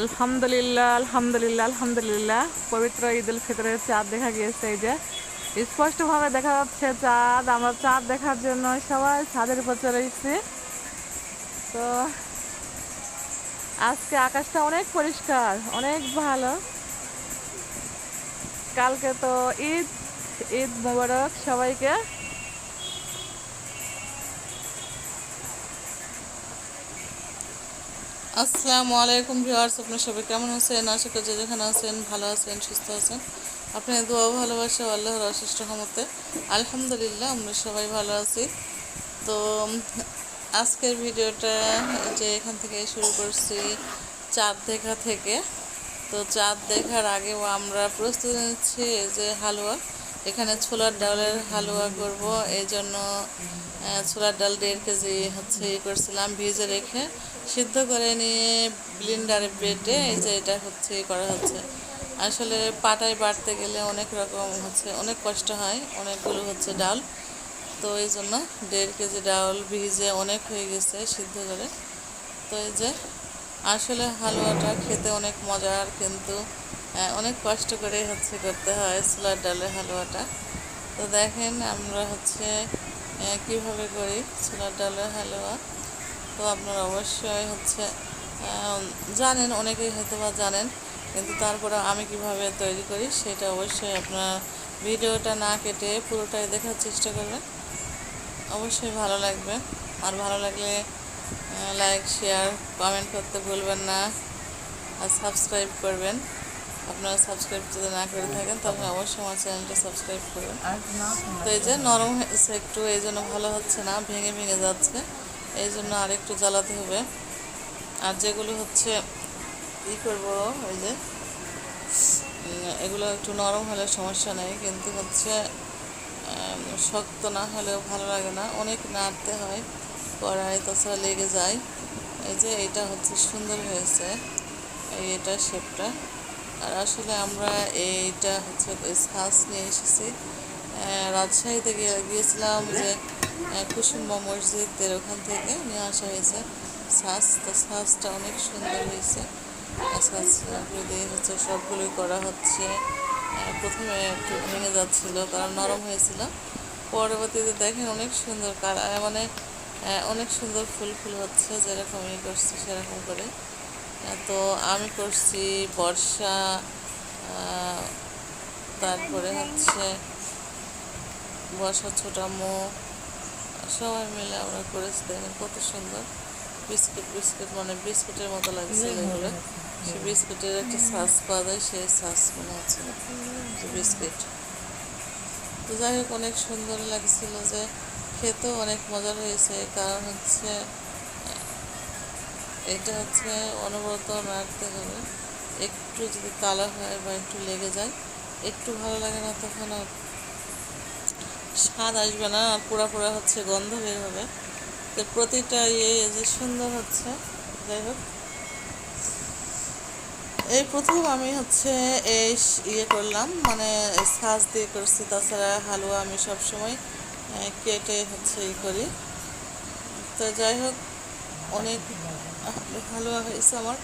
আলহামদুলিল্লাহ আলহামদুলিল্লাহ আলহামদুলিল্লাহ। পবিত্র ঈদ উল ফিতরের চাঁদ দেখা গিয়েছে এই যে। স্পষ্টভাবে দেখা যাচ্ছে চাঁদ, আমরা চাঁদ দেখার জন্য সবাই ছাদের উপর চলে এসেছি। তো আজকে আকাশটা অনেক পরিষ্কার, অনেক ভালো। কালকে তো ঈদ ঈদ মোবারক সবাইকে। আসসালামু আলাইকুম ভিউয়ার্স, আপনার সবাই কেমন আছেন? আশা করি যেখানে আছেন, ভালো আছেন, সুস্থ আছেন। আপনার দোয়া ভালোবাসা আল্লাহর অশেষ রহমতে। আলহামদুলিল্লাহ, আমরা সবাই ভালো আছি। তো, আজকের ভিডিওটা যে এখান থেকে শুরু করছি চাঁদ দেখা থেকে। তো, চাঁদ দেখার আগেও আমরা প্রস্তুতি নিচ্ছি যে হালুয়া। এখানে ছোলার ডালের হালুয়া করব। এই জন্য ছোলার ডাল দেড় কেজি হচ্ছে ই করছিলাম ভিজে রেখে। সিদ্ধ করে নিয়ে ব্লিন্ডারে বেটে এই যে এটা হচ্ছে করা হচ্ছে। আসলে পাটায় বাটতে গেলে অনেক রকম হচ্ছে অনেক কষ্ট হয় অনেকগুলো হচ্ছে ডাল। তো এই জন্য দেড় কেজি ডাল ভিজে অনেক হয়ে গেছে সিদ্ধ করে। তো এই যে আসলে হালুয়াটা খেতে অনেক মজার কিন্তু অনেক কষ্ট করে হচ্ছে করতে হয় ছোলার ডালের হালুয়াটা। তো দেখেন আমরা হচ্ছে আহ, কীভাবে করি ছোলার ডালের হালুয়া। তো আপনারা অবশ্যই হচ্ছে জানেন অনেকেই হয়তো বা জানেন কিন্তু তারপরে আমি কীভাবে তৈরি করি সেটা অবশ্যই আপনার ভিডিওটা না কেটে পুরোটাই দেখার চেষ্টা করবেন। অবশ্যই ভালো লাগবে। আর ভালো লাগলে লাইক শেয়ার কমেন্ট করতে ভুলবেন না। আর সাবস্ক্রাইব করবেন। আপনারা সাবস্ক্রাইব যদি না করে থাকেন তাহলে অবশ্যই আমার চ্যানেলটা সাবস্ক্রাইব করবেন। তো এই যে নরম হয়েছে একটু এই জন্য ভালো হচ্ছে না ভেঙে ভেঙে যাচ্ছে। এই জন্য আর একটু জ্বালাতে হবে। আর যেগুলো হচ্ছে ই করব ওই যে এগুলো একটু নরম হলে সমস্যা নেই, কিন্তু হচ্ছে শক্ত না হলেও ভালো লাগে না। অনেক নাড়তে হয় কড়াই তাছাড়া লেগে যায়। এই যে এটা হচ্ছে সুন্দর হয়েছে, এই এটা শেপটা আর আসলে আমরা এইটা হচ্ছে শ্বাস নিয়ে এসেছি। রাজশাহীতে গিয়ে গিয়েছিলাম যে কুসুম্বা মসজিদের ওখান থেকে নিয়ে আসা হয়েছে। শ্বাস তো শ্বাসটা অনেক সুন্দর হয়েছে। শ্বাস দিয়ে হচ্ছে সবগুলোই করা হচ্ছে। প্রথমে একটু ভেঙে যাচ্ছিল, কারণ নরম হয়েছিল। পরবর্তীতে দেখেন অনেক সুন্দর মানে অনেক সুন্দর ফুল ফুল হচ্ছে যেরকম ই করছি সেরকম করে। তো আমি করছি বর্ষা তারপরে হচ্ছে বর্ষা ছোটামো সবাই মিলে আমরা করেছি দেখেন কত সুন্দর। বিস্কুট বিস্কুট মানে বিস্কুটের মতো লাগছে এগুলো। সে বিস্কুটের একটা শ্বাস পাওয়া যায় সেই শ্বাস মনে হচ্ছে বিস্কিট। তো যাই হোক অনেক সুন্দর লাগছিল যে খেতেও অনেক মজার হয়েছে। কারণ হচ্ছে এটা হচ্ছে অনবরত নাড়তে হবে। একটু যদি কালো হয় বা একটু লেগে যায় একটু ভালো লাগে না তখন আর স্বাদ আসবে না আর পোড়া পোড়া হচ্ছে, গন্ধ বের হবে। তো প্রতিটা ইয়ে যে সুন্দর হচ্ছে, যাই হোক। এই প্রথম আমি হচ্ছে এই ইয়ে করলাম মানে সাজ দিয়ে করছি। তাছাড়া হালুয়া আমি সবসময় কেটে হচ্ছে ই করি। তো যাই হোক, অনেক হালুয়া হয়েছে আমার।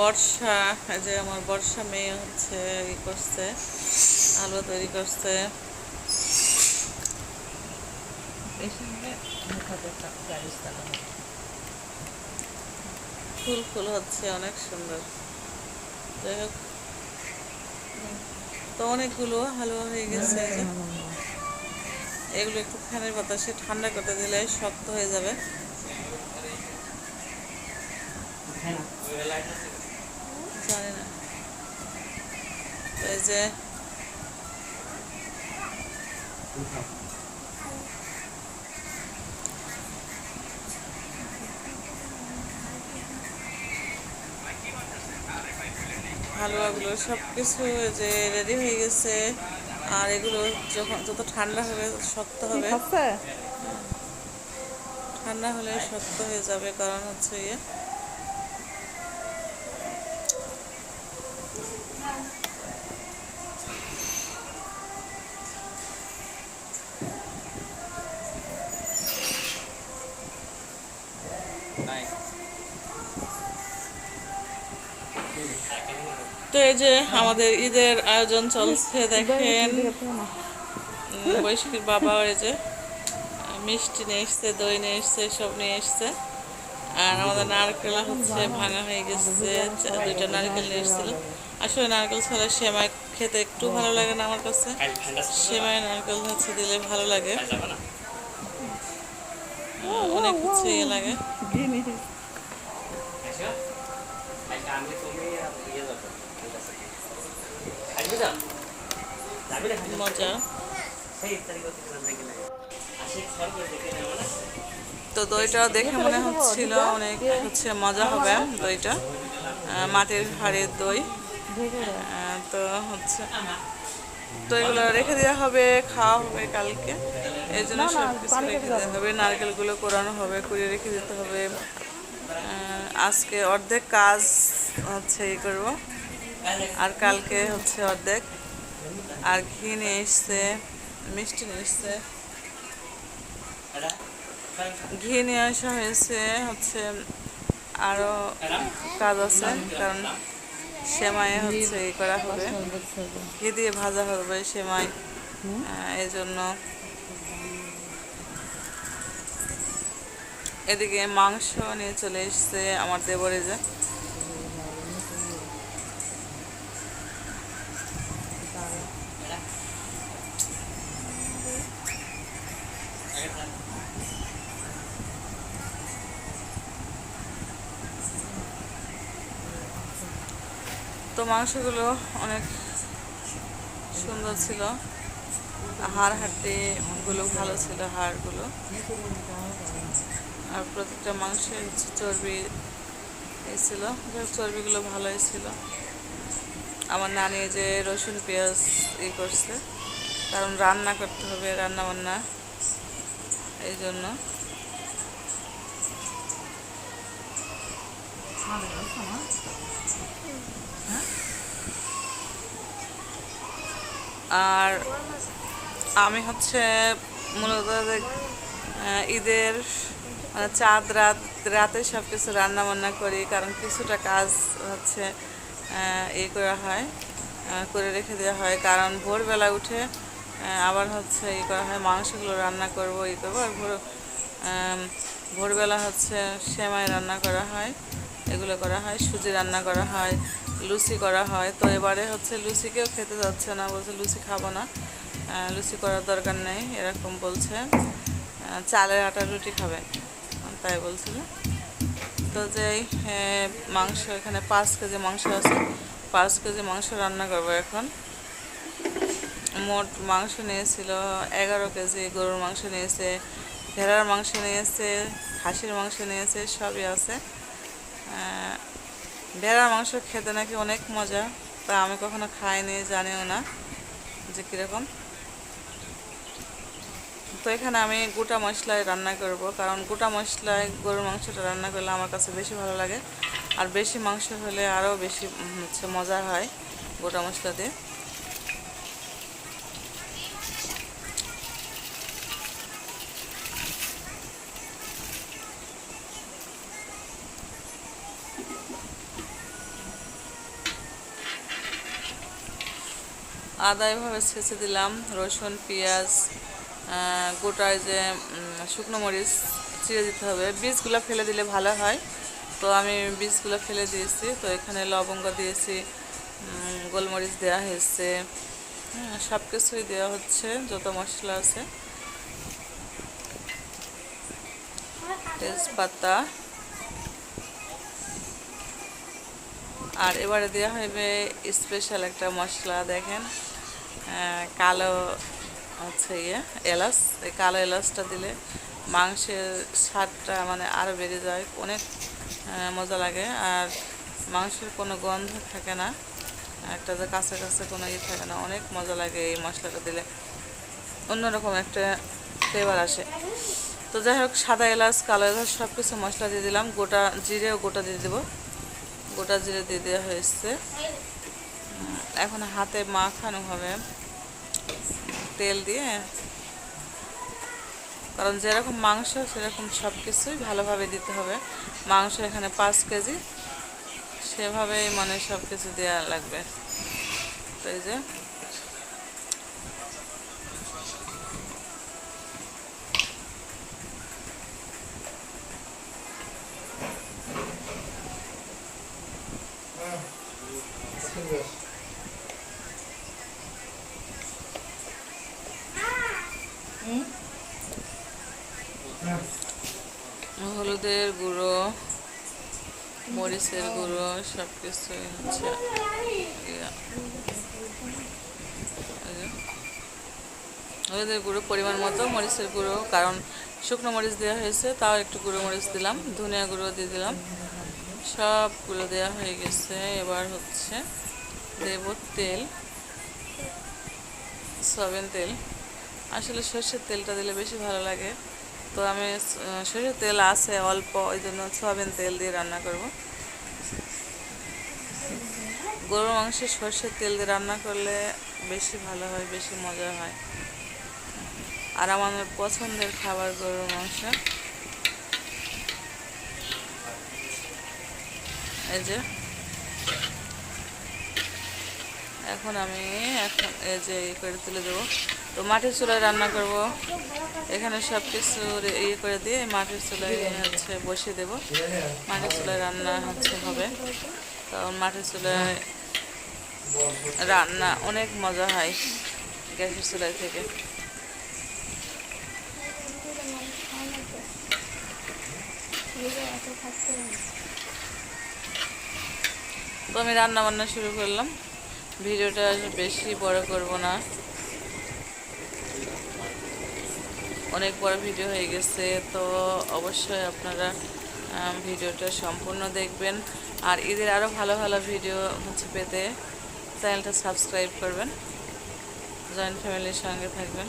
বর্ষা যে আমার বর্ষা মেয়ে হচ্ছে ই করছে আলু তৈরি করছে। ফুল ফুল হচ্ছে অনেক সুন্দর। যাই হোক। তো অনেকগুলো হালুয়া হয়ে গেছে এগুলো একটু ফ্যানের বাতাসে ঠান্ডা করতে দিলে শক্ত হয়ে যাবে। জানি না এই যে হালুয়াগুলো সব কিছু যে রেডি হয়ে গেছে। আর এগুলো যখন যত ঠান্ডা হবে শক্ত হবে। ঠান্ডা হলে শক্ত হয়ে যাবে কারণ হচ্ছে ইয়ে তো এই যে আমাদের ঈদের আয়োজন চলছে, দেখেন। বৈশাখীর বাবা এই যে, মিষ্টি নিয়ে এসছে, দই নিয়ে এসছে সব নিয়ে এসছে। আর আমাদের নারকেল হচ্ছে, ভাঙা হয়ে গেছে দুইটা নারকেল নিয়ে এসেছিল। আসলে নারকেল ছাড়া সেমাই খেতে একটু ভালো লাগে না আমার কাছে। সেমাই নারকেল হচ্ছে দিলে ভালো লাগে। অনেক হচ্ছে ইয়ে লাগে। মজা। তো দইটা দেখে মনে হচ্ছিল অনেক হচ্ছে মজা হবে দইটা। মাটির হাড়ের দই। তো হচ্ছে তো এগুলো রেখে দেওয়া হবে, খাওয়া হবে কালকে। এই জন্য সব কিছু রেখে দেওয়া হবে নারকেলগুলো কোরানো হবে কুড়িয়ে রেখে দিতে হবে। আজকে অর্ধেক কাজ হচ্ছে ই করব আর কালকে হচ্ছে অর্ধেক। আর ঘি নিয়ে এসছে মিষ্টি নিয়ে এসছে। ঘি নিয়ে আসা হয়েছে হচ্ছে আরও কাজ আছে কারণ সেমাই হচ্ছে ই করা হবে। ঘি দিয়ে ভাজা হবে সেমাই এই জন্য এদিকে মাংস নিয়ে চলে এসছে আমার দেবরে যে। তো মাংসগুলো অনেক সুন্দর ছিল। হাড় হাড্ডিগুলো ভালো ছিল, হাড়গুলো। আর প্রত্যেকটা মাংসের চর্বি এসেছিল চর্বিগুলো ভালোই ছিল। আমার নানি যে রসুন পেঁয়াজ ই করছে। কারণ রান্না করতে হবে রান্না বান্না এই জন্য। আর আমি হচ্ছে মূলত ঈদের মানে চাঁদ, রাত, রাতে সব কিছু রান্না বান্না করি, কারণ কিছুটা কাজ হচ্ছে ইয়ে করা হয় করে রেখে দেওয়া হয়। কারণ ভোরবেলা উঠে আবার হচ্ছে ই করা হয়, মাংসগুলো রান্না করব, ই করব, আর ভোর ভোরবেলা হচ্ছে সেমাই রান্না করা হয়, এগুলো করা হয়, সুজি রান্না করা হয়, লুচি করা হয়। তো এবারে হচ্ছে লুচিকেও খেতে যাচ্ছে না, বলছে লুচি খাব না লুচি করার দরকার নেই, এরকম বলছে চালের আটা রুটি খাবে। তাই বলছিল তো আহ, মাংস এখানে পাঁচ কেজি মাংস আছে। পাঁচ কেজি মাংস রান্না করব এখন। মোট মাংস নিয়েছিল এগারো কেজি গরুর মাংস নিয়েছে ভেড়ার মাংস নিয়েছে খাসির মাংস নিয়েছে সবই আছে। ভেড়ার মাংস খেতে নাকি অনেক মজা তা আমি কখনো খাইনি জানিও না যে কীরকম। তো এখানে আমি গোটা মশলায় রান্না করব, কারণ গোটা মশলায় গরুর মাংসটা রান্না করলে আমার কাছে বেশি ভালো লাগে। আর বেশি মাংস হলে আরও বেশি হচ্ছে মজা হয় গোটা মশলা দিয়ে। আদা এভাবে ছেঁচে দিলাম, রসুন, পেঁয়াজ আহ, গোটা এই যে শুকনো মরিচ চিড়ে দিতে হবে। বীজগুলো ফেলে দিলে ভালো হয়। তো আমি বীজগুলো ফেলে দিয়েছি। তো এখানে লবঙ্গ দিয়েছি গোলমরিচ দেওয়া হয়েছে। হ্যাঁ, সব কিছুই দেওয়া হচ্ছে যত মশলা আছে। তেজপাতা। আর এবারে দেওয়া হবে স্পেশাল একটা মশলা দেখেন। কালো হচ্ছে ইয়ে এলাচ, এই কালো এলাচটা দিলে মাংসের স্বাদটা মানে আরও বেড়ে যায়, অনেক মজা লাগে। আর মাংসের কোনো গন্ধ থাকে না, একটা যে কাছে কাছে কোনো ইয়ে থাকে না, অনেক মজা লাগে এই মশলাটা দিলে। অন্যরকম একটা ফ্লেভার আসে। তো যাই হোক, সাদা এলাচ, কালো এলাচ সব কিছু মশলা দিয়ে দিলাম, গোটা জিরেও গোটা দিয়ে দেবো। গোটা জিরে দিয়ে দেওয়া হয়েছে। এখন হাতে মাখানো হবে। তেল দিয়ে। কারণ যেরকম মাংস, সেরকম সব কিছুই ভালোভাবে দিতে হবে। মাংস এখানে পাঁচ কেজি, সেভাবেই মানে সব কিছু দেওয়া লাগবে। তো এই যে। হলুদের গুঁড়ো মরিচের গুঁড়ো সব কিছুই হচ্ছে গুঁড়ো পরিমাণ মতো, মরিচের গুঁড়ো, কারণ শুকনো মরিচ দেওয়া হয়েছে, তাও একটু গুঁড়ো মরিচ দিলাম, ধনিয়া গুঁড়ো দিয়ে দিলাম। সবগুলো দেওয়া হয়ে গেছে, এবার হচ্ছে দেব তেল, সয়াবিন তেল। আসলে সর্ষের তেলটা দিলে বেশি ভালো লাগে। তো আমি সর্ষের তেল আছে অল্প, ওই জন্য সয়াবিন তেল দিয়ে রান্না করব। গরুর মাংস সর্ষের তেল দিয়ে রান্না করলে বেশি ভালো হয়, বেশি মজা হয়। আর আমার পছন্দের খাবার গরুর মাংস। এই যে। এখন আমি এখন এই যে ইয়ে করে তুলে দেবো। তো মাটির চুলায় রান্না করব। এখানে সব কিছু ইয়ে করে দিয়ে মাটির চুলায় হচ্ছে বসিয়ে দেবো। মাটির চুলায় রান্না হচ্ছে হবে। কারণ মাটির চুলায় রান্না, অনেক মজা হয় গ্যাসের চুলায় থেকে। তো আমি রান্না বান্না শুরু করলাম। ভিডিওটা বেশি বড় করব না। অনেক বড় ভিডিও হয়ে গেছে, তো অবশ্যই আপনারা ভিডিওটা সম্পূর্ণ দেখবেন। আর ঈদের আরও ভালো ভালো ভিডিও হচ্ছে পেতে। চ্যানেলটা সাবস্ক্রাইব করবেন। জয়েন্ট ফ্যামিলির সঙ্গে থাকবেন।